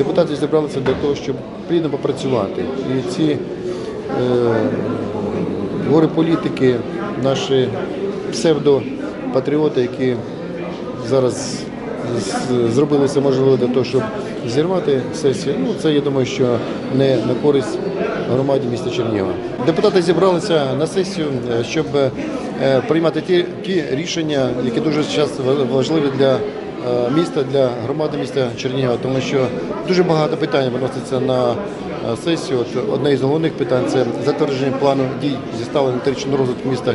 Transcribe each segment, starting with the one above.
депутати зібралися для того, щоб плідно попрацювати. І ці е, гори політики, наші псевдопатріоти, які зараз зробили все можливе для того, щоб зірвати сесію. Ну, це я думаю, що не на користь громаді міста Чернігова. Депутати зібралися на сесію, е, щоб е, приймати ті, ті рішення, які дуже зараз важливі для міста, для громади міста Чернігова, тому що дуже багато питань виноситься на е, сесію. От одне із головних питань це затвердження плану дій зі ставлення електричного розвитку міста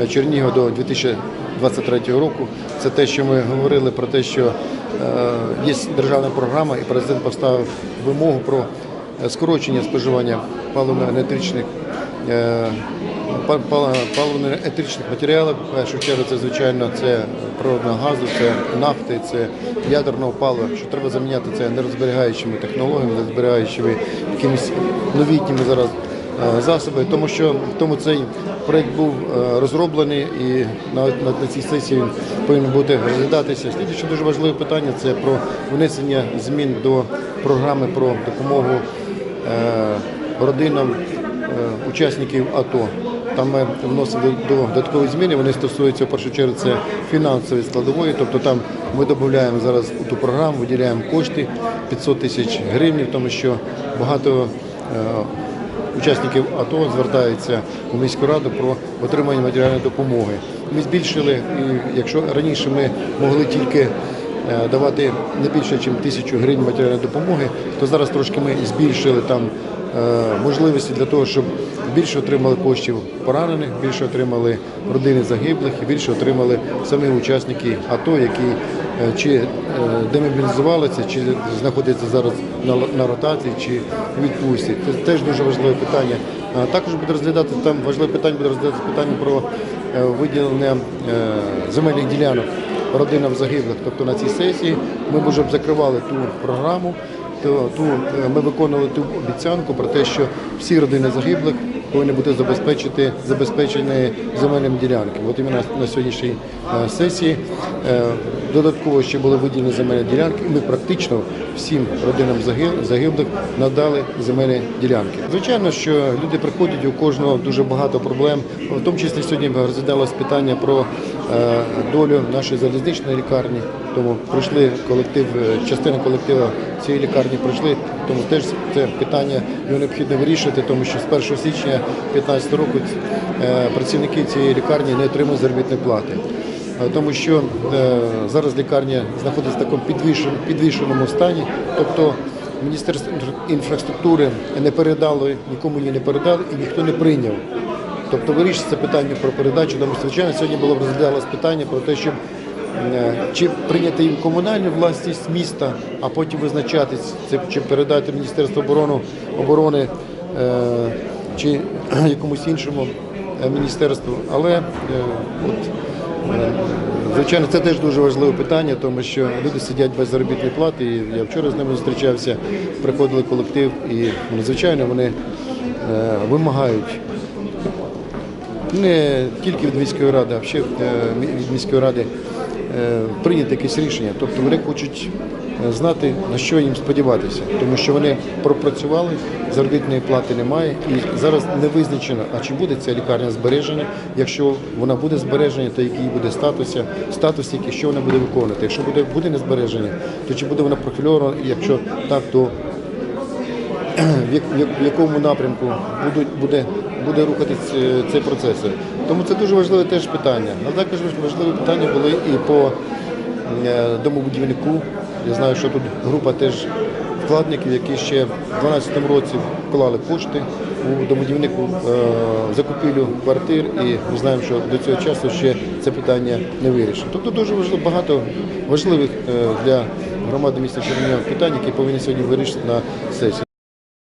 е, Чернігова до 2023 року. Це те, що ми говорили про те, що е, є державна програма, і президент поставив вимогу про е, скорочення споживання паливно-енергетичних па- пала- паливно-енергетичних матеріалів. В першу чергу це звичайно це природного газу, це нафти, це ядерного палива. Що треба заміняти це нерозберігаючими технологіями, нерозберігаючими якимись новітніми зараз е, засоби, тому що тому цей проект був е, розроблений і на, на, цій сесії він повинен бути розглядатися. Слідуюче дуже важливе питання це про внесення змін до програми про допомогу е, родинам учасників АТО. Там ми вносили до додаткові зміни. Вони стосуються в першу чергу це фінансової складової. Тобто там ми додаємо зараз у ту програму, виділяємо кошти 500 тисяч гривень, тому що багато е, учасників АТО звертаються у міську раду про отримання матеріальної допомоги. Ми збільшили, і якщо раніше ми могли тільки давати не більше, ніж тисячу гривень матеріальної допомоги, то зараз трошки ми збільшили там е, можливості для того, щоб більше отримали коштів поранених, більше отримали родини загиблих і більше отримали самі учасники АТО, які е, чи е, демобілізувалися, чи знаходяться зараз на, ротації, чи відпустці. Це теж дуже важливе питання. Також буде розглядати там важливе питання буде розглядати питання про е, виділення е, земельних ділянок родинам загиблих. Тобто на цій сесії ми вже б закривали ту програму, то ту е, ми виконували ту обіцянку про те, що всі родини загиблих повинні бути забезпечити забезпечені земельними ділянками. От іменно на сьогоднішній е, сесії е, додатково ще були виділені земельні ділянки, і ми практично всім родинам загиблих надали земельні ділянки. Звичайно, що люди приходять, у кожного дуже багато проблем. В тому числі сьогодні розглядалось питання про е, долю нашої залізничної лікарні. Тому прийшли колектив, частина колективу цієї лікарні прийшли. Тому теж це питання його необхідно вирішити, тому що з 1 січня 2015 року е, працівники цієї лікарні не отримують заробітної плати. Е, Тому що е, зараз лікарня знаходиться в такому підвішеному, стані, тобто Міністерство інфраструктури не передало, нікому її не передали і ніхто не прийняв. Тобто вирішиться питання про передачу. Тому, звичайно, сьогодні було розглядалось питання про те, щоб чи прийняти їм комунальну власність міста, а потім визначатись, чи передати Міністерству оборони, оборони чи якомусь іншому е, міністерству. Але е, от, е, звичайно, це теж дуже важливе питання, тому що люди сидять без заробітної плати. І я вчора з ними зустрічався, приходили колектив, і ну, звичайно вони вимагають не тільки від міської ради, а ще від міської ради прийняти якесь рішення. Тобто вони хочуть знати, на що їм сподіватися, тому що вони пропрацювали, заробітної плати немає, і зараз не визначено, а чи буде ця лікарня збережена. Якщо вона буде збережена, то який буде статус, статус, який що вона буде виконувати. Якщо буде, буде не збережена, то чи буде вона профільована, якщо так, то в якому напрямку будуть, буде, буде рухатись е, цей процес. Тому це дуже важливе теж питання. Але також важливі питання були і по е, домобудівнику. Я знаю, що тут група теж вкладників, які ще в 2012 році вклали кошти у домобудівнику е, закупівлю квартир, і ми знаємо, що до цього часу ще це питання не вирішено. Тобто дуже важливо багато важливих е, для громади міста Чернігова питань, які повинні сьогодні вирішити на сесії.